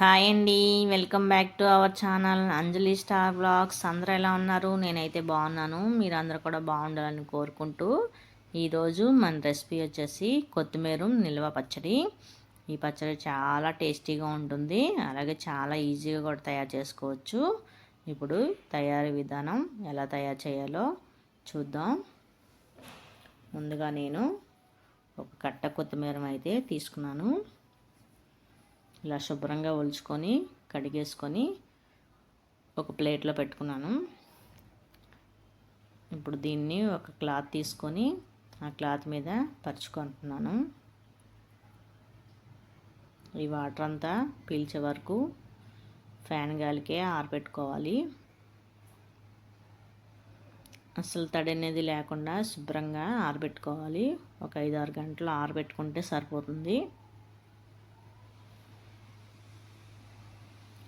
Hi అండి. Welcome back to our channel Anjali star blogs. అందరూ ఎలా ఉన్నారు? నేనైతే బాగున్నాను. మీరు అందరూ కూడా బాగుండాలని కోరుకుంటూ ఈరోజు మన రెసిపీ వచ్చేసి కొత్తిమీర నిల్వ పచ్చడి. ఈ పచ్చడి చాలా టేస్టీగా ఉంటుంది. అలాగే చాలా ఈజీగా కూడా తయారు చేసుకోవచ్చు. ఇప్పుడు తయారీ విధానం ఎలా తయారు చేయాలో చూద్దాం. ముందుగా నేను ఒక కట్ట కొత్తిమీర అయితే తీసుకున్నాను. ఇలా శుభ్రంగా ఒలుచుకొని కడిగేసుకొని ఒక ప్లేట్లో పెట్టుకున్నాను. ఇప్పుడు దీన్ని ఒక క్లాత్ తీసుకొని ఆ క్లాత్ మీద పరుచుకుంటున్నాను. ఈ వాటర్ అంతా పీల్చే వరకు ఫ్యాన్ గాలికే ఆరబెట్టుకోవాలి. అసలు తడి అనేది లేకుండా శుభ్రంగా ఆరబెట్టుకోవాలి. ఒక ఐదు ఆరు గంటలు ఆరబెట్టుకుంటే సరిపోతుంది.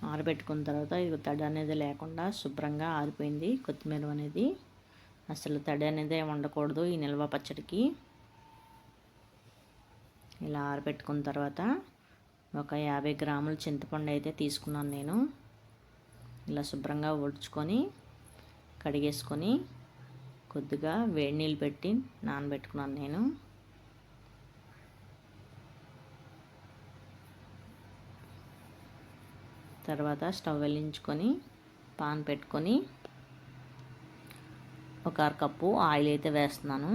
ఆరబెట్టుకున్న తర్వాత ఇది తడి అనేది లేకుండా శుభ్రంగా ఆరిపోయింది కొత్తిమీర అనేది. అసలు తడి అనేది ఉండకూడదు ఈ నిల్వ పచ్చడికి. ఇలా ఆరబెట్టుకున్న తర్వాత ఒక యాభై గ్రాముల చింతపండు అయితే తీసుకున్నాను నేను. ఇలా శుభ్రంగా ఉడుచుకొని కడిగేసుకొని కొద్దిగా వేడి నీళ్ళు పెట్టి నానబెట్టుకున్నాను నేను. తర్వాత స్టవ్ వెలించుకొని పాన్ పెట్టుకొని ఒక అర కప్పు ఆయిల్ అయితే వేస్తున్నాను.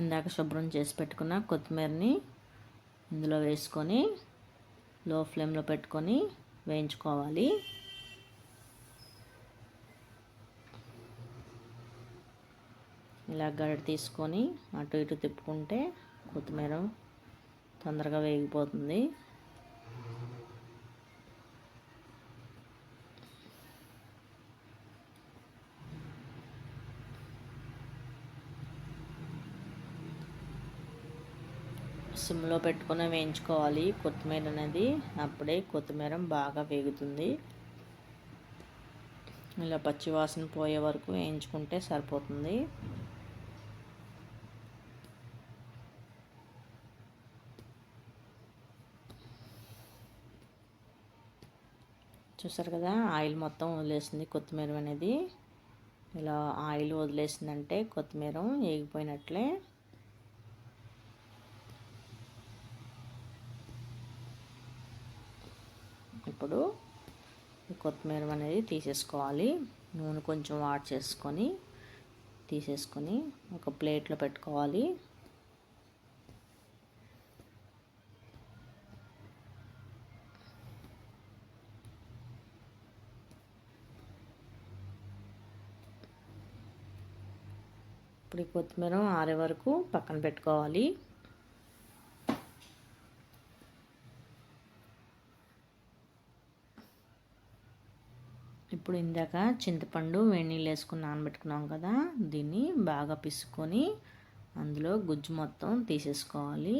ఇందాక శుభ్రం చేసి పెట్టుకున్న కొత్తిమీరని ఇందులో వేసుకొని లో ఫ్లేమ్లో పెట్టుకొని వేయించుకోవాలి. ఇలా గడ్డ తీసుకొని అటు ఇటు తిప్పుకుంటే కొత్తిమీర తొందరగా వేగిపోతుంది. సిమ్లో పెట్టుకుని వేయించుకోవాలి. కొత్తిమీర అనేది అప్పుడే కొత్తిమీర బాగా వేగుతుంది. ఇలా పచ్చివాసన పోయే వరకు వేయించుకుంటే సరిపోతుంది. చూసారు కదా ఆయిల్ మొత్తం వదిలేసింది కొత్తిమీర అనేది. ఇలా ఆయిల్ వదిలేసిందంటే కొత్తిమీర వేగిపోయినట్లే ఇప్పుడు కొత్తిమీర అనేది తీసేసుకోవాలి. నూనె కొంచెం వాట్ చేసుకొని తీసేసుకొని ఒక ప్లేట్లో పెట్టుకోవాలి. ఇప్పుడు ఈ కొత్తిమీర ఆరే వరకు పక్కన పెట్టుకోవాలి. ఇప్పుడు ఇందాక చింతపండు వేణీళ్ళు వేసుకుని నానబెట్టుకున్నాం కదా దీన్ని బాగా పిసుకొని అందులో గుజ్జు మొత్తం తీసేసుకోవాలి.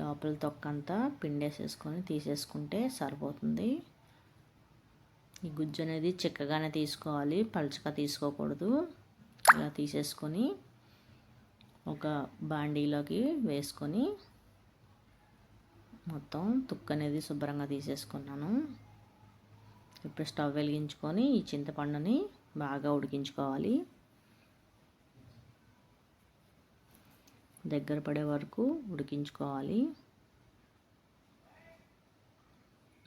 లోపల తొక్కంతా పిండేసేసుకొని తీసేసుకుంటే సరిపోతుంది. ఈ గుజ్జు అనేది చిక్కగానే తీసుకోవాలి పలుచగా తీసుకోకూడదు. ఇలా తీసేసుకొని ఒక బాండీలోకి వేసుకొని మొత్తం తుక్క అనేది శుభ్రంగా తీసేసుకున్నాను. ఇప్పుడు స్టవ్ వెలిగించుకొని ఈ చింతపండుని బాగా ఉడికించుకోవాలి. దగ్గర పడే వరకు ఉడికించుకోవాలి.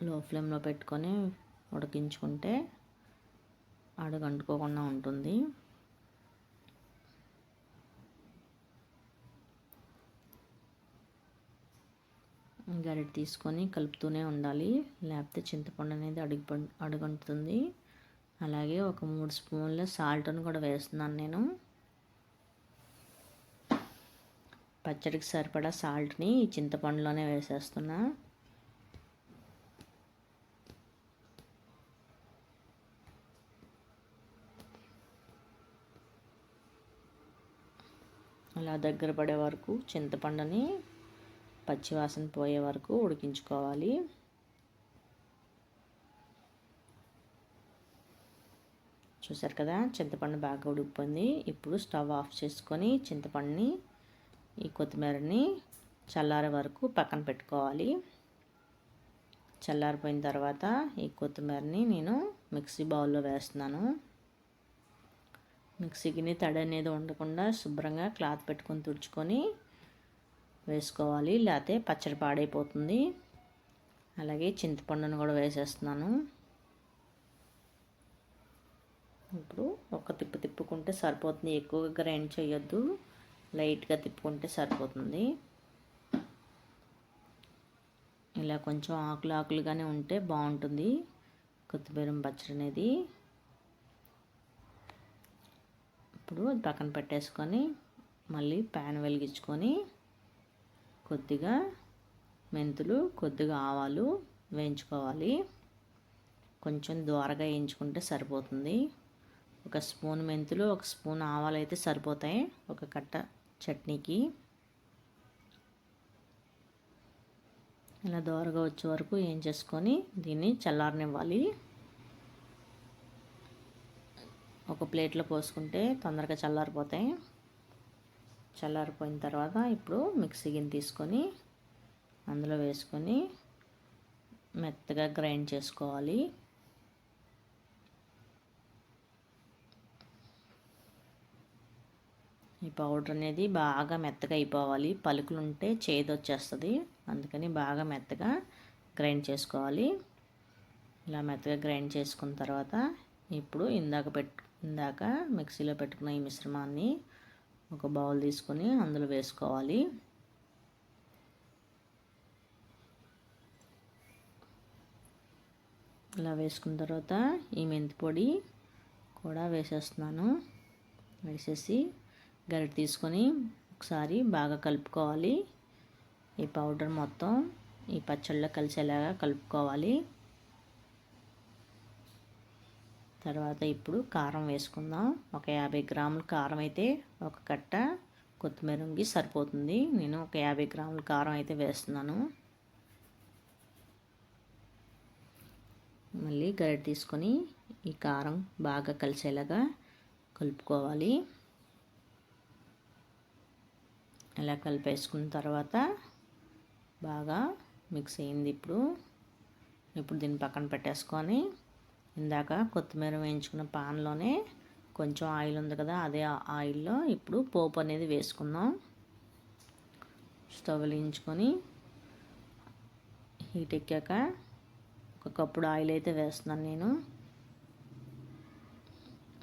లో ఫ్లేమ్లో పెట్టుకొని ఉడికించుకుంటే అడుగంటుకోకుండా ఉంటుంది. గరిటె తీసుకొని కలుపుతూనే ఉండాలి. లేకపోతే చింతపండు అనేది అడుగు అడుగుంటుంది అలాగే ఒక మూడు స్పూన్ల సాల్ట్ని కూడా వేస్తున్నాను నేను. పచ్చడికి సరిపడా సాల్ట్ని చింతపండులోనే వేసేస్తున్నా. అలా దగ్గర పడే వరకు చింతపండుని పచ్చివాసన పోయే వరకు ఉడికించుకోవాలి. చూసారు కదా చింతపండు బాగా ఉడికిపోయింది. ఇప్పుడు స్టవ్ ఆఫ్ చేసుకొని చింతపండుని ఈ కొత్తిమీరని చల్లారే వరకు పక్కన పెట్టుకోవాలి. చల్లారిపోయిన తర్వాత ఈ కొత్తిమీరని నేను మిక్సీ బౌల్లో వేస్తున్నాను. మిక్సీకి తడి అనేది ఉండకుండా శుభ్రంగా క్లాత్ పెట్టుకొని తుడుచుకొని వేసుకోవాలి లేకపోతే పచ్చడి పాడైపోతుంది. అలాగే చింతపండును కూడా వేసేస్తున్నాను. ఇప్పుడు ఒక తిప్పు తిప్పుకుంటే సరిపోతుంది. ఎక్కువగా గ్రైండ్ చేయొద్దు. లైట్గా తిప్పుకుంటే సరిపోతుంది. ఇలా కొంచెం ఆకులు ఆకులుగానే ఉంటే బాగుంటుంది. కొత్తిమీర పచ్చడి అనేది. ఇప్పుడు పక్కన పెట్టేసుకొని మళ్ళీ ప్యాన్ వెలిగించుకొని కొద్దిగా మెంతులు కొద్దిగా ఆవాలు వేయించుకోవాలి. కొంచెం దోరగా వేయించుకుంటే సరిపోతుంది. ఒక స్పూన్ మెంతులు ఒక స్పూన్ ఆవాలు అయితే సరిపోతాయి ఒక కట్ట చట్నీకి. ఇలా దోరగా వచ్చే వరకు ఏం చేసుకొని దీన్ని చల్లారనివ్వాలి. ఒక ప్లేట్లో పోసుకుంటే తొందరగా చల్లారిపోతాయి. చల్లారిపోయిన తర్వాత ఇప్పుడు మిక్సీ గిన్నె తీసుకొని అందులో వేసుకొని మెత్తగా గ్రైండ్ చేసుకోవాలి. ఈ పౌడర్ అనేది బాగా మెత్తగా అయిపోవాలి. పలుకులు ఉంటే చేదు వచ్చేస్తుంది. అందుకని బాగా మెత్తగా గ్రైండ్ చేసుకోవాలి. ఇలా మెత్తగా గ్రైండ్ చేసుకున్న తర్వాత ఇప్పుడు ఇందాక పెట్టు ఇందాక మిక్సీలో పెట్టుకున్న ఈ మిశ్రమాన్ని ఒక బౌల్ తీసుకొని అందులో వేసుకోవాలి. ఇలా వేసుకున్న తర్వాత ఈ మెంతి పొడి కూడా వేసేస్తున్నాను. వేసేసి గరిటె తీసుకొని ఒకసారి బాగా కలుపుకోవాలి. ఈ పౌడర్ మొత్తం ఈ పచ్చళ్ళలో కలిసేలాగా కలుపుకోవాలి. తర్వాత ఇప్పుడు కారం వేసుకుందాం. ఒక యాభై గ్రాముల కారం అయితే ఒక కట్ట కొత్తిమీర ఉంగి సరిపోతుంది. నేను ఒక యాభై గ్రాముల కారం అయితే వేస్తున్నాను. మళ్ళీ గరిటె తీసుకొని ఈ కారం బాగా కలిసేలాగా కలుపుకోవాలి. ఇలా కలిపేసుకున్న తర్వాత బాగా మిక్స్ అయింది ఇప్పుడు. ఇప్పుడు దీన్ని పక్కన పెట్టేసుకొని ఇందాక కొత్తిమీర వేయించుకున్న పాన్లోనే కొంచెం ఆయిల్ ఉంది కదా అదే ఆయిల్లో ఇప్పుడు పోపు అనేది వేసుకుందాం. స్టవ్ వెలిగించుకొని హీట్ ఎక్కాక ఒక కప్పుడు ఆయిల్ అయితే వేస్తున్నాను నేను.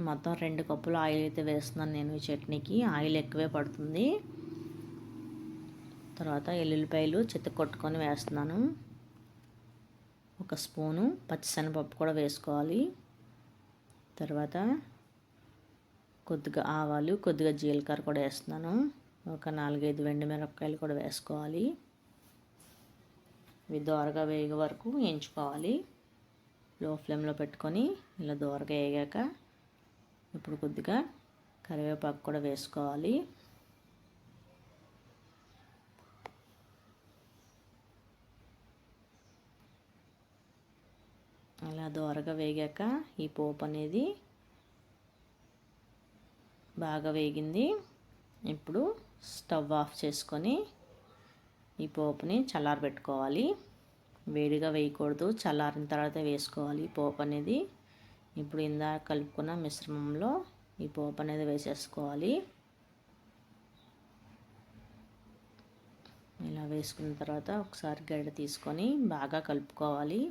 మొత్తం రెండు కప్పులు ఆయిల్ అయితే వేస్తున్నాను నేను ఈ చట్నీకి. ఆయిల్ ఎక్కువే పడుతుంది. తర్వాత ఎల్లుల్లిపాయలు చెత్త కొట్టుకొని వేస్తున్నాను. ఒక స్పూను పచ్చిశనగపప్పు కూడా వేసుకోవాలి. తర్వాత కొద్దిగా ఆవాలు కొద్దిగా జీలకర్ర కూడా వేస్తున్నాను. ఒక నాలుగైదు వెండి మిరపకాయలు కూడా వేసుకోవాలి. ఇవి దోరగా వేగే వరకు వేయించుకోవాలి. లో ఫ్లేమ్లో పెట్టుకొని ఇలా దోరగా వేగాక ఇప్పుడు కొద్దిగా కరివేపాకు కూడా వేసుకోవాలి అలా దోరగా వేగాక ఈ పోపు అనేది బాగా వేగింది. ఇప్పుడు స్టవ్ ఆఫ్ చేసుకొని ఈ పోపుని చల్లారబెట్టుకోవాలి. వేడిగా వేయకూడదు. చల్లారిన తర్వాత వేసుకోవాలి పోపు అనేది. ఇప్పుడు ఇందాక కలుపుకున్న మిశ్రమంలో ఈ పోపు అనేది వేసేసుకోవాలి. ఇలా వేసుకున్న తర్వాత ఒకసారి గడ్డ తీసుకొని బాగా కలుపుకోవాలి.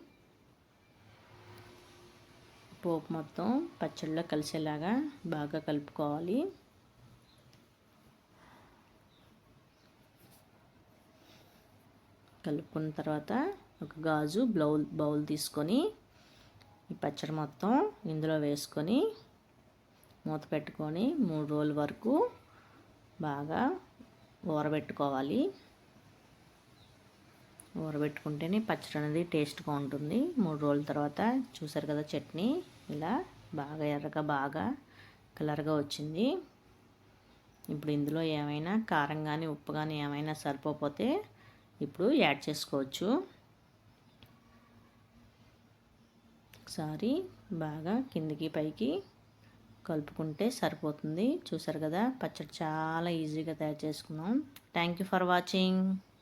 పోపు మొత్తం పచ్చడిలో కలిసేలాగా బాగా కలుపుకోవాలి. కలుపుకున్న తర్వాత ఒక గాజు బ్లౌల్ బౌల్ తీసుకొని ఈ పచ్చడి మొత్తం ఇందులో వేసుకొని మూత పెట్టుకొని మూడు రోజుల వరకు బాగా ఊరబెట్టుకోవాలి. ఊరబెట్టుకుంటేనే పచ్చడి అనేది టేస్ట్గా ఉంటుంది. మూడు రోజుల తర్వాత చూసారు కదా చట్నీ. ఇలా బాగా ఎర్రగా బాగా కలర్గా వచ్చింది. ఇప్పుడు ఇందులో ఏమైనా కారం కానీ ఉప్పు కానీ ఏమైనా సరిపోతే ఇప్పుడు యాడ్ చేసుకోవచ్చు. ఒకసారి బాగా కిందికి పైకి కలుపుకుంటే సరిపోతుంది. చూసారు కదా పచ్చడి చాలా ఈజీగా తయారు చేసుకున్నాం. Thank you for watching